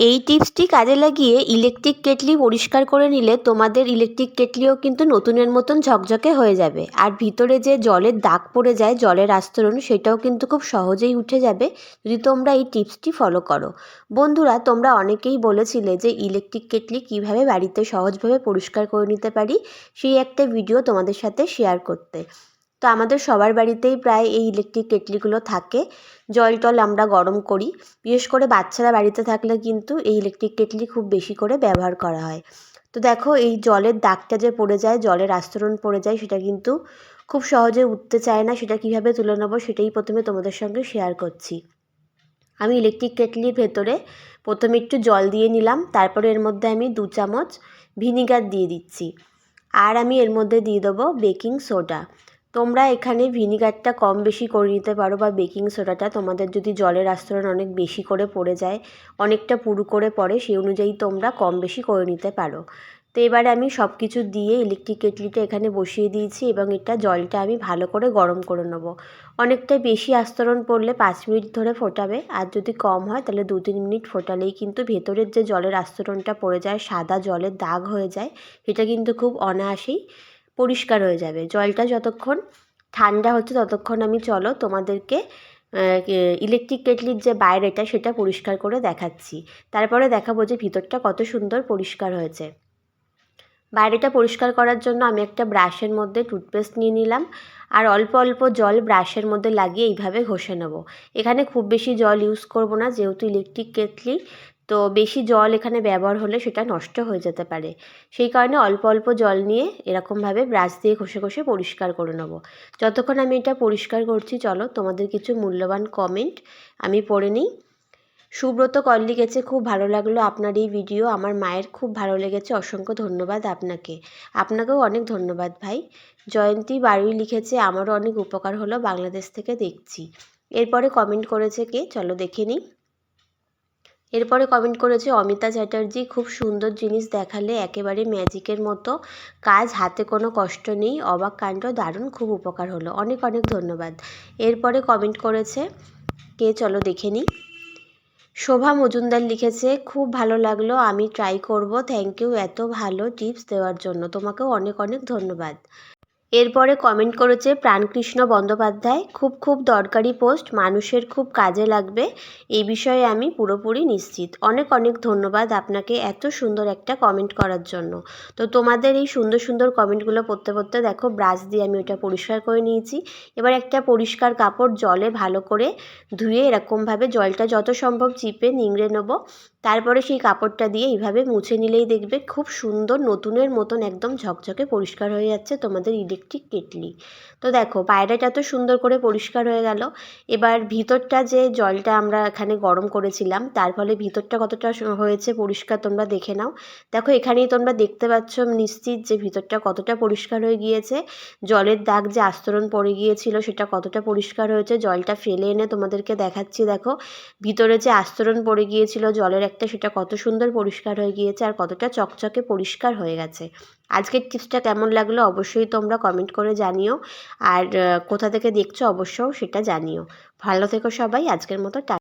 এই টিপসটি কাজে লাগিয়ে ইলেকট্রিক কেটলি পরিষ্কার করে নিলে তোমাদের ইলেকট্রিক কেটলিও কিন্তু নতুনের মতন ঝকঝকে হয়ে যাবে। আর ভিতরে যে জলের দাগ পড়ে যায়, জলের আস্তরণ, সেটাও কিন্তু খুব সহজেই উঠে যাবে যদি তোমরা এই টিপসটি ফলো করো। বন্ধুরা, তোমরা অনেকেই বলেছিলে যে ইলেকট্রিক কেটলি কীভাবে বাড়িতে সহজভাবে পরিষ্কার করে নিতে পারি, সেই একটা ভিডিও তোমাদের সাথে শেয়ার করতে। তো আমাদের সবার বাড়িতেই প্রায় এই ইলেকট্রিক কেটলিগুলো থাকে। জল টল আমরা গরম করি। বিশেষ করে বাচ্চারা বাড়িতে থাকলে কিন্তু এই ইলেকট্রিক কেটলি খুব বেশি করে ব্যবহার করা হয়। তো দেখো, এই জলের দাগটা যে পড়ে যায়, জলের আস্তরণ পড়ে যায়, সেটা কিন্তু খুব সহজে উঠতে চায় না। সেটা কীভাবে তুলে নেব সেটাই প্রথমে তোমাদের সঙ্গে শেয়ার করছি। আমি ইলেকট্রিক কেটলির ভেতরে প্রথমে একটু জল দিয়ে নিলাম, তারপরে এর মধ্যে আমি দু চামচ ভিনিগার দিয়ে দিচ্ছি। আর আমি এর মধ্যে দিয়ে দেবো বেকিং সোডা। তোমরা এখানে ভিনিগারটা কম বেশি করে নিতে পারো বা বেকিং সোডাটা। তোমাদের যদি জলের আস্তরণ অনেক বেশি করে পড়ে যায়, অনেকটা পুরু করে পড়ে, সেই অনুযায়ী তোমরা কম বেশি করে নিতে পারো। তো এবারে আমি সব কিছু দিয়ে ইলেকট্রিক কেটলিটা এখানে বসিয়ে দিয়েছি এবং এটা জলটা আমি ভালো করে গরম করে নেব। অনেকটা বেশি আস্তরণ পড়লে পাঁচ মিনিট ধরে ফোটাবে, আর যদি কম হয় তাহলে দু তিন মিনিট ফোটালেই কিন্তু ভেতরের যে জলের আস্তরণটা পড়ে যায়, সাদা জলের দাগ হয়ে যায়, সেটা কিন্তু খুব অনায়াসেই পরিষ্কার হয়ে যাবে। জলটা যতক্ষণ ঠান্ডা হচ্ছে ততক্ষণ আমি চলো তোমাদেরকে ইলেকট্রিক কেটলির যে বাইরেটা সেটা পরিষ্কার করে দেখাচ্ছি। তারপরে দেখাবো যে ভিতরটা কত সুন্দর পরিষ্কার হয়েছে। বাইরেটা পরিষ্কার করার জন্য আমি একটা ব্রাশের মধ্যে টুথপেস্ট নিয়ে নিলাম। আর অল্প অল্প জল ব্রাশের মধ্যে লাগিয়ে এইভাবে ঘষে নেব। এখানে খুব বেশি জল ইউজ করব না, যেহেতু ইলেকট্রিক কেটলি, তো বেশি জল এখানে ব্যবহার হলে সেটা নষ্ট হয়ে যেতে পারে। সেই কারণে অল্প অল্প জল নিয়ে এরকমভাবে ব্রাশ দিয়ে ঘষে ঘষে পরিষ্কার করে নেব। যতক্ষণ আমি এটা পরিষ্কার করছি, চলো তোমাদের কিছু মূল্যবান কমেন্ট আমি পড়ে নিই। সুব্রত কল লিখেছে, খুব ভালো লাগল আপনার এই ভিডিও আমার মায়ের খুব ভালো লেগেছে, অসংখ্য ধন্যবাদ আপনাকে। আপনাকেও অনেক ধন্যবাদ ভাই। জয়ন্তী বাড়ি লিখেছে, আমারও অনেক উপকার হলো, বাংলাদেশ থেকে দেখছি। এরপরে কমেন্ট করেছে কে? চলো দেখে নিই। এরপরে কমেন্ট করেছে, অমিতা চ্যাটার্জি, খুব সুন্দর জিনিস দেখালে একেবারে ম্যাজিকের মতো। কাজ হাতে কোনো কষ্ট নেই, অবাক কাণ্ড দারুণ, খুব উপকার হলো। অনেক অনেক ধন্যবাদ। এরপরে কমেন্ট করেছে, কে? চলো দেখে নিই। শোভা মজুমদার লিখেছে, খুব ভালো লাগল, আমি ট্রাই করব। থ্যাংক ইউ এত ভালো টিপস দেওয়ার জন্য। তোমাকেও অনেক অনেক ধন্যবাদ। এরপরে কমেন্ট করেছে প্রাণকৃষ্ণ বন্দ্যোপাধ্যায়, খুব খুব দরকারি পোস্ট মানুষের খুব কাজে লাগবে, এই বিষয়ে আমি পুরোপুরি নিশ্চিত। অনেক অনেক ধন্যবাদ আপনাকে এত সুন্দর একটা কমেন্ট করার জন্য। তো তোমাদের এই সুন্দর সুন্দর কমেন্টগুলো পড়তে পড়তে দেখো ব্রাশ দিয়ে আমি ওটা পরিষ্কার করে নিয়েছি। এবার একটা পরিষ্কার কাপড় জলে ভালো করে ধুয়ে এরকমভাবে জলটা যত সম্ভব চিপে নিংড়ে নেব। তারপরে সেই কাপড়টা দিয়ে এইভাবে মুছে নিলেই দেখবে খুব সুন্দর নতুনের মতন একদম ঝকঝকে পরিষ্কার হয়ে যাচ্ছে। তোমাদের ইলেকট্রিক কেটলি। তো দেখো বাইরেটা তো সুন্দর করে পরিষ্কার হয়ে গেল। এবার ভিতরটা যে জলটা আমরা এখানে গরম করেছিলাম, তার ফলে ভিতরটা কতটা হয়েছে পরিষ্কার তোমরা দেখে নাও। দেখো, এখানেই তোমরা দেখতে পাচ্ছ নিশ্চিত যে ভিতরটা কতটা পরিষ্কার হয়ে গিয়েছে। জলের দাগ যে আস্তরণ পড়ে গিয়েছিল, সেটা কতটা পরিষ্কার হয়েছে, জলটা ফেলে এনে তোমাদেরকে দেখাচ্ছি, দেখো। ভিতরে যে আস্তরণ পড়ে গিয়েছিল জলের একটা, সেটা কত সুন্দর পরিষ্কার হয়ে গিয়েছে, আর কতটা চকচকে পরিষ্কার হয়ে গেছে। আজকের টিপসটা কেমন লাগল অবশ্যই তোমরা কমেন্ট করে জানিও। আর কোথা থেকে দেখছ অবশ্যও সেটা জানিও। ভালো থেকো সবাই, আজকের মতো